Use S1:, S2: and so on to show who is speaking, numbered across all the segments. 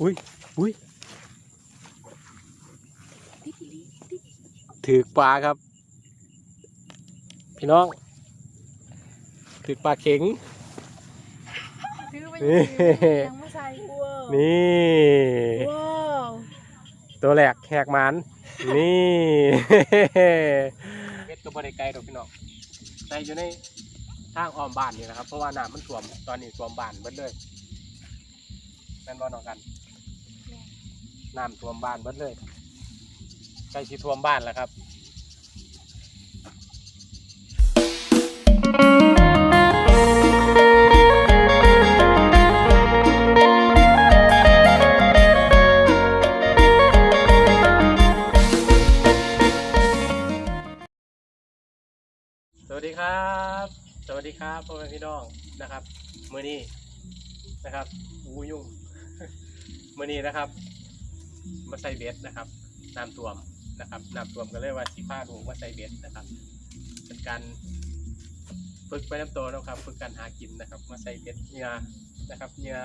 S1: อุ้ยอุ้ยถือปลาครับ พี่น้อง ถือปลาเข็ง
S2: ซื้อไป
S1: นี่
S2: ยังไม่ใส่ว้าว
S1: นี่
S2: ว้าว
S1: ตัวแหลกแหกมันนี่เม็ดก็บ่ได้ไกลดอกพี่น้องใส่อยู่ในทางอ้อมบ้านนี่นะครับ เพราะว่าน้ำมันท่วมตอนนี้ท่วมบ้านเบิดเลยแม่นบ่น้องกัน น้ำท่วมบ้านเบิดเลยใกล้สิท่วมบ้านแล้วครับสวัสดีครับ สวัสดีครับพ่อแม่พี่น้องนะครับ มื้อนี้นะครับอู้ยุ่งมื้อนี้นะครับ มาใส่เบ็ดนะครับน้ำท่วมนะครับน้ำท่วมก็เลยว่าสีผ้าหนูมาใส่เบ็ดนะครับ เป็นการฝึกไปน้ำโตวนะครับฝึกการหากินนะครับ มาใส่เบ็ดเหงื่อนะครับเหงื่อ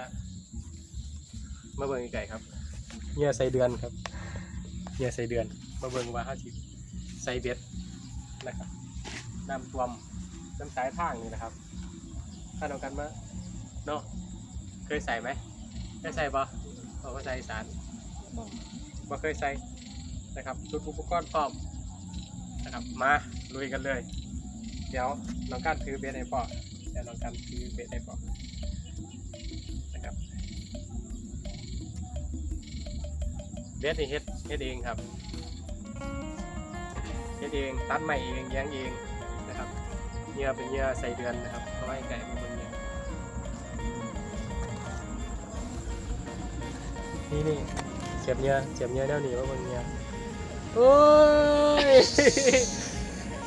S1: มาเบิ่งไก่ครับเหงื่อใส่เดือนครับเหงื่อใส่เดือน มาเบิ่งว่าห้าสิบใส่เบ็ดนะครับน้ำท่วมน้ำสายทางนี่นะครับถ้าเรากันมาเนาะเคยใส่ไหมได้ใส่ปะบอกว่าใส่สาร บ่เคยใส่นะครับชุดอุปกรณ์พร้อมนะครับมาลุยกันเลย เดี๋ยวน้องกันถือเบสให้พ่อเดี๋ยวน้องกันถือเบสให้พ่อนะครับเบสนี่เฮ็ดเฮ็ดเองครับเฮ็ดเองตัดใหม่เองเลี้ยังเองนะครับเหยื่อเป็นเหยื่อใส่เดือนนะครับเอาไว้ไก่มาบนเหยื่อนี่นี่ เสียบเหยื่อเสียบเหยื่อแนวหนีมาบนเหยื่อโอ้ย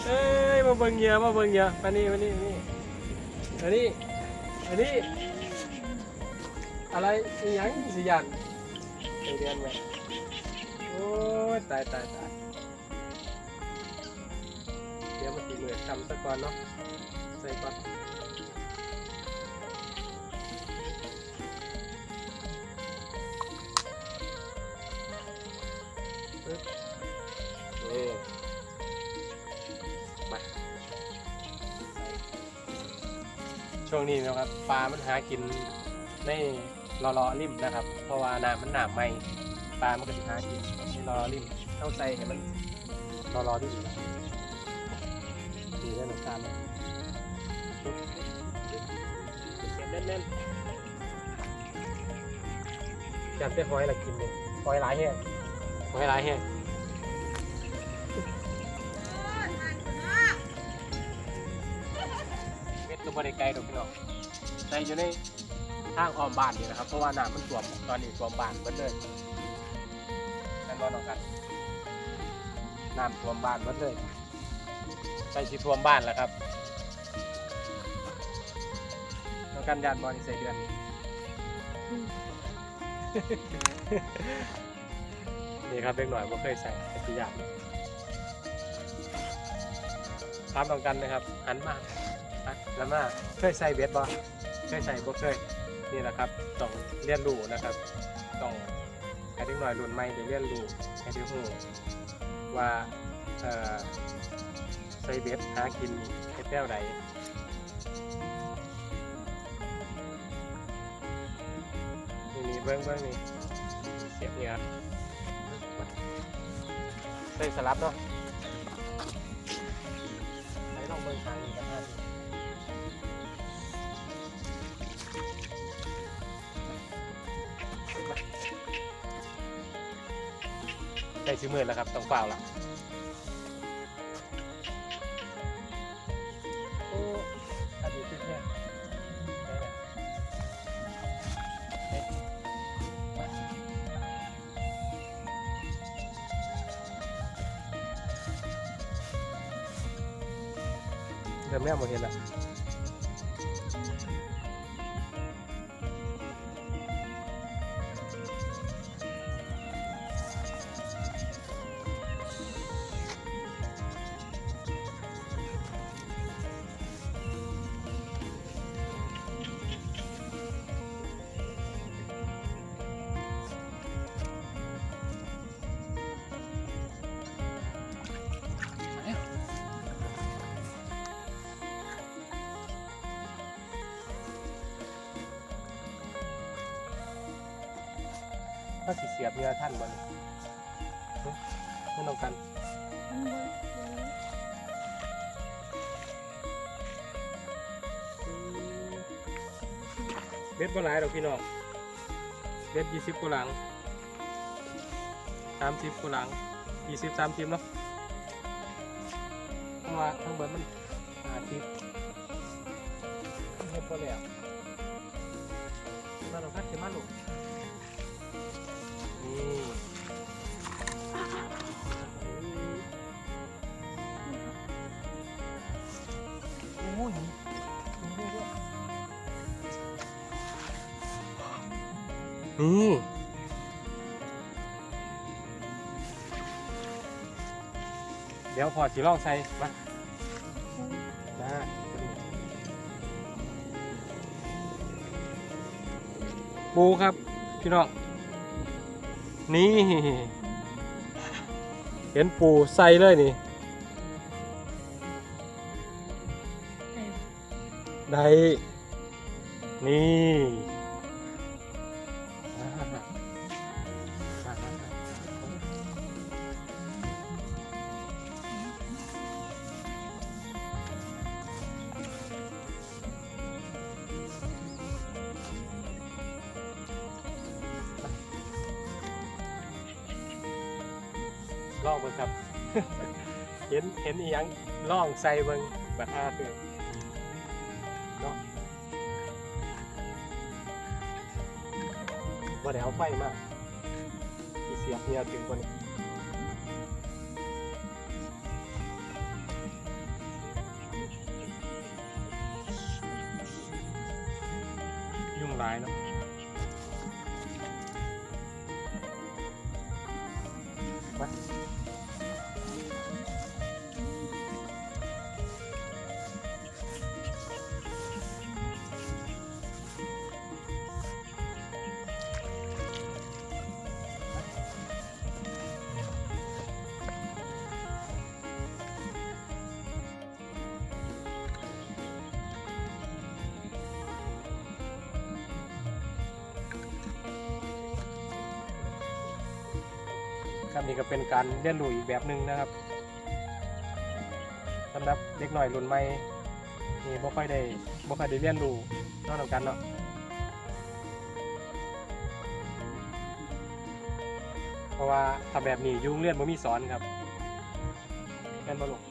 S1: เอ้ยมาเบิ่งเหยื่อมาเบิ่งเหยื่อมานี่มานี่มานี่มานี่มานี่อะไรอีหยังสิยันใส่เดือนไหมโอ้ยตายตายตายเดี๋ยวมันตีมือทำสักก่อนเนาะใส่ก่อน ช่วงนี้นะครับปลามันหากินในรอรอริมนะครับ เพราะว่าน้ำมันหนาใหม่ปลามันก็จะหากินในรอรอริมเข้าใจให้มันรอรอๆริมนะดีได้หนุกตามเลยเสียบแน่นๆจับได้หอยละกินเลยหอยหลายแห้งหอยหลายแห้ง เม็ดก็บริไกลดอกพี่น้องใส่อยู่ในทางอ้อมบ้านนี่นะครับ เพราะว่าน้ำมันท่วมตอนนี้ท่วมบ้านเบิดเลยนั่นก็นองกันน้ำท่วมบ้านเบิดเลยใส่ชีท่วมบ้านแล้วครับน้องกันยานบอลใส่เดือนนี่ครับเล็กหน่อยผมเคยใส่แต่ที่ยากตามต้องกันนะครับหันมา แล้วมาเคยใส่เบสบอเคยใส่บ่เคยนี่แหละครับต้องเรียนรู้นะครับต้องให้เด็กหน่อยรุ่นใหม่ได้เรียนรู้ให้ได้รู้ว่าเอ่อใส่เบ็ดหากินเฮ็ดแนวใดนี่นี่เบิ้งเบิ้งนี่เสียบเนี่ยใส่สลับเนาะใส่ลองเบิ้งทางนี้กันนะ ใส่ชิมือแล้วครับต้องเปล่าละโอ้อดีตที่เอ๊ะมาเดิมแม่หมดเห็นละ ถ้าสิเสียบเนื้อท่านบ่นี่หึไม่ต้องกันเบ็ดบ่หลายดอกพี่น้องเบ็ดยี่สิบกุหลังสามสิบกุหลังยี่สิบสามสิบเนาะเพราะว่าทั้งเบิดมันหาสิบเฮ็ดบ่แล้วมาลงคัดเข็มมาลูก นี่โอ้ยนี่เดี๋ยวพอสิลองใส่มานะปูครับ พี่น้อง นี่ เห็นปูใส่เลยนี่ ได้ นี่ ล่องเบิ่งครับ เห็นเห็นอีหยังล่องใส่เบิ่งบัดอาคือเนาะบ่ได้เอาไฟมาสิเสียบเนี่ยถึงคน ครับนี่ก็เป็นการเรียนรู้อีกแบบหนึ่งนะครับสำหรับเด็กหน่อยรุ่นใหม่นี่บ่ค่อยได้บ่ค่อยได้เรียนรู้นอกจากกันเนาะเพราะว่าถ้าแบบนี้ยุ่งเรียนบ่มีสอนครับเรียนบ่ลง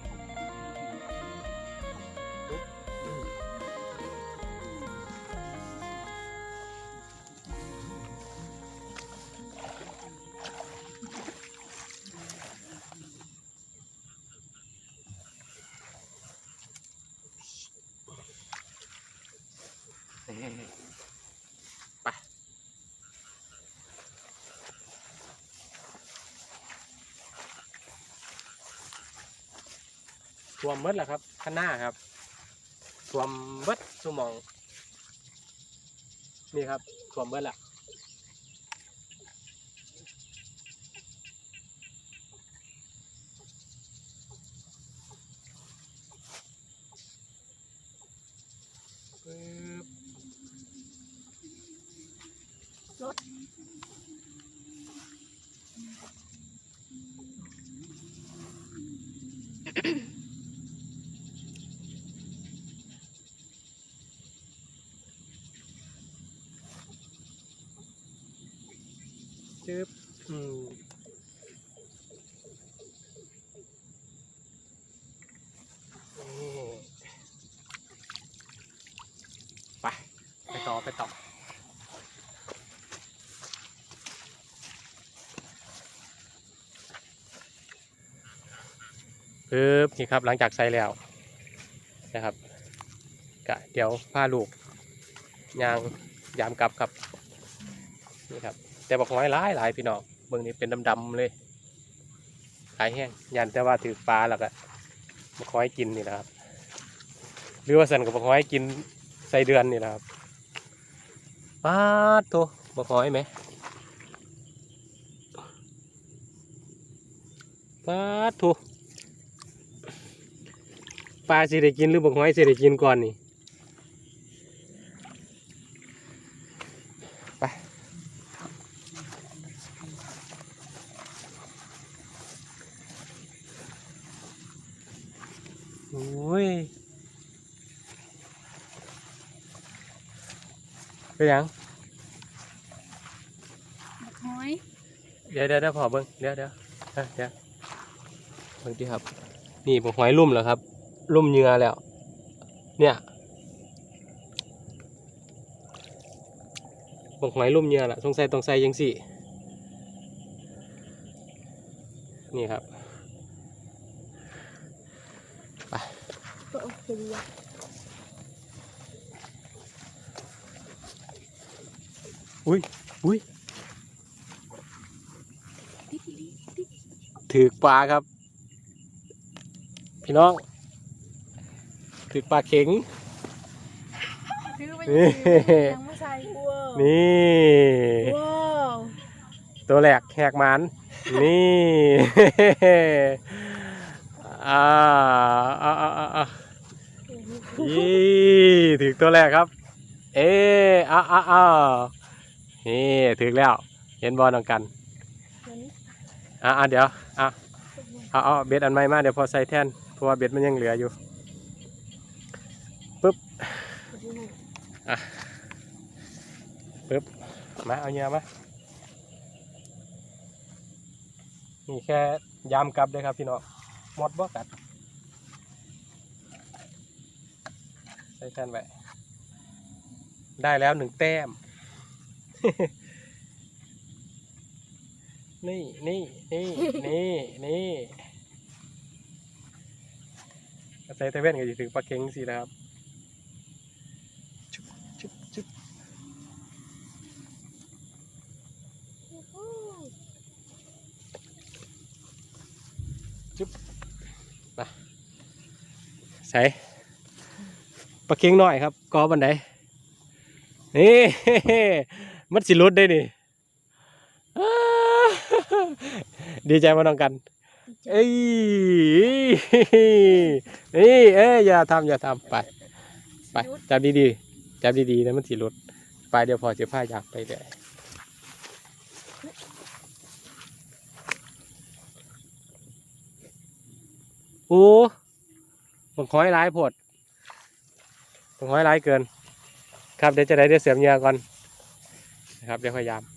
S1: ท่วมเบิดแหละครับข้างหน้าครับท่วมเบิดสมอง นี่ครับท่วมเบิดละปึ๊บ จึ๊บอืมไป ไปต่อ ไปต่อปึ๊บนี่ครับ หลังจากใส่แล้วนะครับกะเดี๋ยวพาลูกยางยามกลับครับ แต่บอกน้อยหลายหลายพี่น้องเบิ่งนี่เป็นดำๆเลยขายแห้งยันแต่ว่าถือปลาแล้วก็มาคอยกินนี่นะครับ หรือว่าสันกับบอกน้อยกินใส่เดือนนี่นะครับปาดโตบอกน้อยไหมปาดโตปลาสิได้กินหรือบอกหอยสิได้กินก่อนนี่ โอ้ยเป็นหยัง
S2: หอย
S1: เดี๋ยวเดี๋ยวเดี๋ยวพอเบิ้งเดี๋ยวเดี๋ยวอะเดี๋ยวเบิ้งที่ครับ นี่ผมหอยลุ่มแล้วครับ ลุ่มเหยื่อแล้ว เนี่ยผมหอยลุ่มเหยื่อละสงสัยต้องใส่ยังสี่ นี่ครับ
S2: ก็โอเคดีอะ
S1: อุ้ยอุ้ยถือปลาครับ พี่น้องถือปลาเข็ง
S2: ถือไป
S1: นี่
S2: ยังไม่ใส่ว้าว
S1: นี่
S2: ว้าว
S1: ตัวแหลกแหกหมันนี่ อ่าอ่าอ่าอ่าอ่า ยี่ถึงตัวแรกครับ เอ๊ะอ่าอ่าอ่านี่ถึงแล้ว เห็นบอลน้องกันอ่าอ่าเดี๋ยวอะเอาเอาเบ็ดอันใหม่มาเดี๋ยวพอใส่แทนเพราะว่าเบ็ดมันยังเหลืออยู่ปึ๊บอะปึ๊บมาเอาเงี้ยมานี่แค่ยามกลับเลยครับพี่น้องหมดบ่กัด ใส่แทนไว้ได้แล้วหนึ่งแต้ม นี่นี่นี่นี่นี่ใส่เทเว่นก็จะถึงปลาเค็งสินะครับชุบชุบชุบใส่ป ลาเค็งหน่อยครับกอบันไดนี่มันสิรุดได้นี่ดีใจมาน้องกันเอ้ยนี่เอ้ยอย่าทำอย่าทำไป ไปจับดีๆจับดีๆนะมันสิรุดไปเดี๋ยวพอเสียผ้าอยากไปเลยโอ้ผมขอให้ร้ายโพด ผมขอให้ร้ายเกิน ครับเดี๋ยวจะได้เดี๋ยวเสียมเหงือก่อนนะครับเดี๋ยวพยายาม